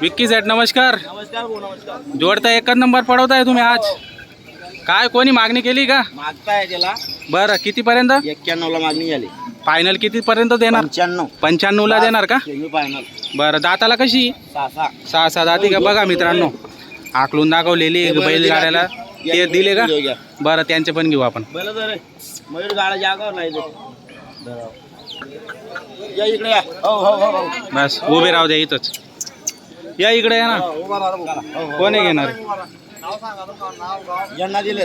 Vicky set नमस्कार. नमस्कार भाऊ नमस्कार जोडता एकच नंबर पडवताय तुम्ही आज. काय कोणी मागणी केली का? मागताय त्याला. बरं कितीपर्यंत? एक्क्याण्णव ला मागणी झाली. फायनल कितीपर्यंत देणार? पंच्याण्णव. पंच्याण्णवला देणार का? फायनल बरं दाताला कशी? सहा सहा सहा सहा दाती का? बघा मित्रांनो. आकलून दाखवलेली बैलगाड्याला. ते दिले का? बरं त्यांचे पण घेऊ आपण. मयूर गाडा जागावर नाही हो हो हो. बस उभे राहू द्या इथंच. या इकडे या ना. हो. हो, हो. कोण आहे घेणार? यांना दिले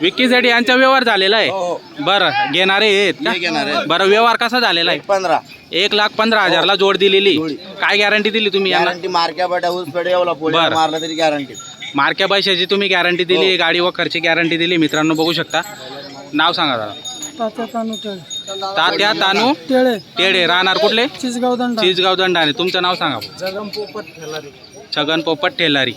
विक्कीसाठी यांचा व्यवहार झालेला हो आहे. हो बरं घेणारे आहेत हे का. बरं व्यवहार कसा झालेला आहे? पंधरा. एक लाख पंधरा हजारला जोड दिलेली. काय गॅरंटी दिली तुम्ही यांना? गॅरंटी मारक्या बटा ऊस पेढे एवढा पोळी बरं. मारला तरी गॅरंटी मार्क्या पैशाची तुम्ही गॅरंटी दिली गाडी व खर्ची गॅरंटी दिली मित्रांनो बघू शकता. नाव सांगा दादा. तात्या तात्या तानू टेळे टेडे राहणार कुठले? चिसगाव दंडा चिजगाव दंडाने. तुमचं नाव सांगा. जगम पोपट ठेलारी. छगन पोपट टेलारी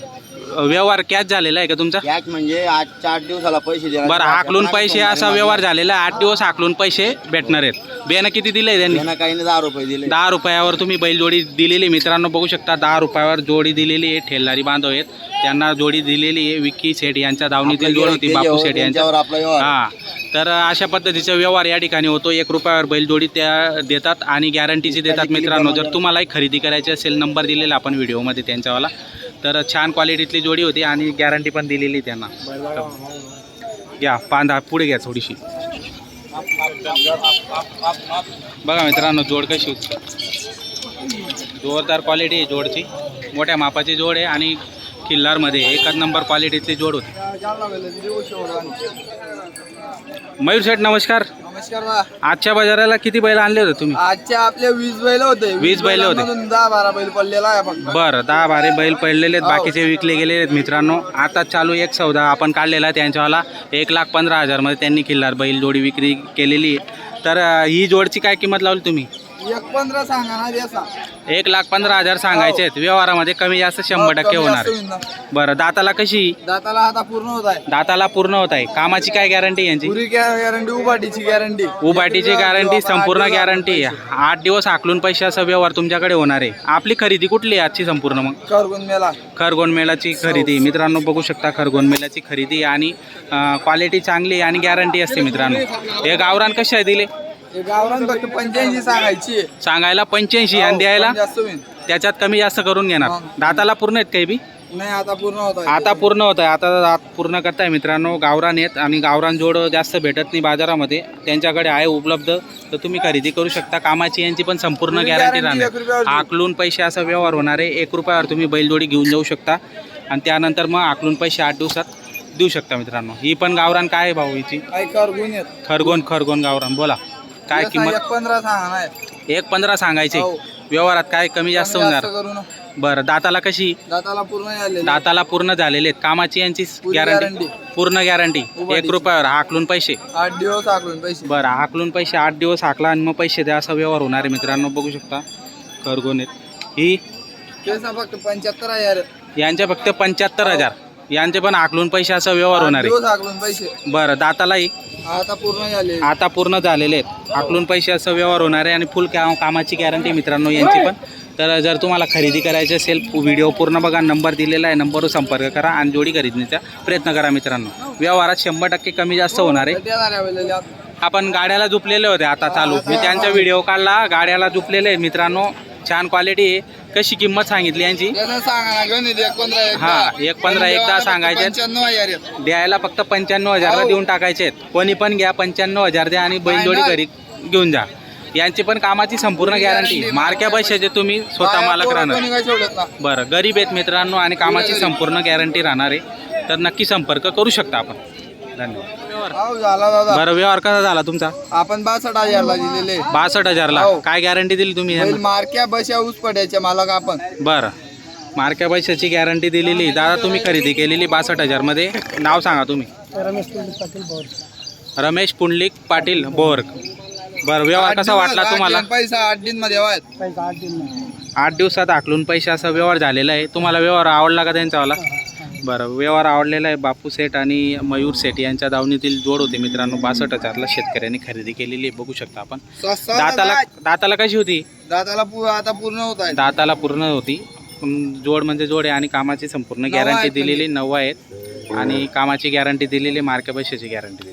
व्यवहार कॅच झालेला आहे का तुमचा? कॅच म्हणजे आजच्या आठ दिवसाला पैसे देणार. बरं हाकलून पैसे असा व्यवहार झालेला आहे. आठ दिवस हाकलून पैसे भेटणार आहेत. बियाणं किती दिले त्यांनी? यांना काही नाही दहा रुपये दिले. दहा रुपयावर तुम्ही बैलजोडी दिलेली मित्रांनो बघू शकता दहा रुपयावर जोडी दिलेली आहे ठेलारी बांधव आहेत. त्यांना जोडी दिलेली आहे विक्की शेठ यांच्या दावणीतील जोड होती बापू शेठ यांच्या. त्यांच्यावर आपला व्यवहार. हा तर अशा पद्धतीचा व्यवहार या ठिकाणी होतो. एक रुपयावर बैलजोडी त्या देतात आणि गॅरंटीची देतात मित्रांनो. जर तुम्हालाही खरेदी करायची असेल नंबर दिलेला आपण व्हिडिओमध्ये त्यांच्यावाला. तर छान क्वालिटीतली जोडी होती आणि गॅरंटी पण दिलेली त्यांना. घ्या पांधा पुढे घ्या थोडीशी. बघा मित्रांनो जोड कशी होती. जोरदार क्वालिटी आहे जोडची. मोठ्या मापाची जोड आहे आणि किल्लारमध्ये एकच नंबर क्वालिटीतली जोड होती. मयूर शेठ नमस्कार. नमस्कार आजच्या बाजाराला किती बैल आणले होते तुम्ही? आजच्या आपले वीस बैल होते. वीस बैल होते. दहा बारा बैल पडलेला आहे बरं दहा बारे बैल पडलेले आहेत बाकीचे विकले गेलेले आहेत मित्रांनो. आता चालू एक सौदा आपण काढलेला आहे त्यांच्यावाला. एक लाख पंधरा हजारमध्ये त्यांनी किल्लार बैल जोडी विक्री केलेली आहे. तर ही जोडची काय किंमत लावली तुम्ही? एक पंधरा सांगा ना द्यासा एक लाख पंधरा हजार सांगायचे आहेत. व्यवहारामध्ये कमी जास्त शंभर टक्के होणार. आहे. बरं दाताला कशी? दाताला आता पूर्ण होत आहे. दाताला पूर्ण होत आहे. कामाची काय गॅरंटी यांची? पुरी गॅरंटी उभाटीची गॅरंटी. उभाटीची गॅरंटी संपूर्ण गॅरंटी आठ दिवस हाकलून पैशाचा व्यवहार तुमच्याकडे होणार आहे. आपली खरेदी कुठली आहे आजची संपूर्ण मग? करगुन मेला. खरगोन मेलाची खरेदी. मित्रांनो बघू शकता खरगोन मेलाची खरेदी आणि क्वालिटी चांगली आणि गॅरंटी असते मित्रांनो. हे गावरान कसे आहे दिले? हे गावरान फक्त पंच्याऐंशी सांगायची सांगायला पंच्याऐंशी आणि द्यायला? जास्त होईल. त्याच्यात कमी जास्त करून घेणार. दाताला पूर्ण आहेत काही बी? नाही आता पूर्ण होत आहे. आता पूर्ण होत आहे. आता दात पूर्ण करताय मित्रांनो. गावरान आहेत आणि गावरान जोड जास्त भेटत नाही बाजारामध्ये. त्यांच्याकडे आहे उपलब्ध. तर तुम्ही खरेदी करू शकता. कामाची यांची पण संपूर्ण पूर्ण गॅरंटी राहणार. आकलून पैसे असा व्यवहार होणार आहे. एक रुपयावर तुम्ही बैलजोडी घेऊन जाऊ शकता. आणि त्यानंतर मग आकलून पैसे आठ दिवसात देऊ शकता मित्रांनो. ही पण गावरान काय आहे भाऊ हिची? खरगोन खरगोन गावरान. बोला. काय एक किंमत? एक पंधरा सांगा नाही. एक पंधरा सांगायचे. हो. व्यवहारात काय कमी जास्त होणार? करू ना. बरं दाताला कशी? दाताला पूर्ण आलेले दाताला पूर्ण झालेले आहेत. कामाची यांची गॅरंटी guarantee. पूर्ण गॅरंटी उभाटीची. एक रुपयावर हाकलून पैसे? आठ दिवस आकलून पैसे. बरं हाकलून पैसे आठ दिवस हाकला आणि मग पैसे द्या असा व्यवहार होणार आहे मित्रांनो. बघू शकता. खरगोन आहेत. ही फक्त पंच्याहत्तर हजार. यांचे फक्त पंच्याहत्तर हजार. यांचे पण हाकलून पैसे असा व्यवहार होणार आहे. दिवस आकलून पैसे. बरं दातालाही? आता पूर्ण झाले. आता पूर्ण झालेले आहेत. हाकलून पैसे असं व्यवहार होणार आहे आणि फुल का कामाची गॅरंटी मित्रांनो यांची पण. तर जर तुम्हाला खरेदी करायची असेल व्हिडिओ पूर्ण बघा नंबर दिलेला आहे नंबरवर संपर्क करा आणि जोडी खरेदीचा प्रयत्न करा मित्रांनो. व्यवहारात शंभर टक्के कमी जास्त होणार आहे. आपण गाड्याला झुपलेले होते आता चालू. मी त्यांचा व्हिडिओ काढला गाड्याला झुपलेले आहे मित्रांनो. छान क्वालिटी आहे. कशी किंमत सांगितली यांची त्यानं सांगा एक पंधरा एक हा. एक पंधरा, एक दहा सांगायचे. पंच्याण्णव हजार आहेत. द्यायला फक्त पंच्याण्णव हजारला हो. देऊन टाकायचे आहेत कोणी पण घ्या पंच्याण्णव हजार द्या आणि बैलजोडी Final. घरी घेऊन जा यांची पण कामाची संपूर्ण पूर्ण गॅरंटी guarantee. मार्क्या पैशाचे तुम्ही स्वतः बाया मालक पोरं राहणार कोणी काय सोडत ना बरं गरीब आहेत मित्रांनो आणि कामाची. संपूर्ण गॅरंटी राहणार आहे तर नक्की संपर्क करू शकता आपण धन्यवाद. झाला दादा. बरं व्यवहार कसा झाला तुमचा? आपण बासष्ट हजारला दिलेले. बासष्ट हजारला. हो. काय गॅरंटी दिली तुम्ही बैल यांना? मारक्या बशा ऊस पडायच्या मालक आपण. बरं. मार्क्या पैशाची गॅरंटी दिलेली. दादा तुम्ही खरेदी केलेली बासष्ट हजारमध्ये. नाव सांगा तुम्ही. रमेश पाटील रमेश पुंडलिक पाटील बोरग बरं व्यवहार कसा वाटला तुम्हाला? पैसा आठ दिनमध्ये आठ दिन आठ दिवसात आकलून पैसे असा व्यवहार झालेला आहे. तुम्हाला व्यवहार आवडला का त्यांचावाला बरं व्यवहार आवडलेला आहे बापू सेठ आणि मयूर सेठ यांच्या दावणीतील जोड होते मित्रांनो. बासष्ट हजारला शेतकऱ्यांनी खरेदी केलेली आहे. बघू शकता आपण. दाताला दाताला कशी होती? दाताला पू- आता पूर्ण होत आहे. दाताला पूर्ण होती. पण जोड म्हणजे जोड आहे आणि कामाची संपूर्ण नवा गॅरंटी आहेत दिलेली नऊ आहेत. आणि कामाची गॅरंटी दिलेली मार्के पैशाची गॅरंटी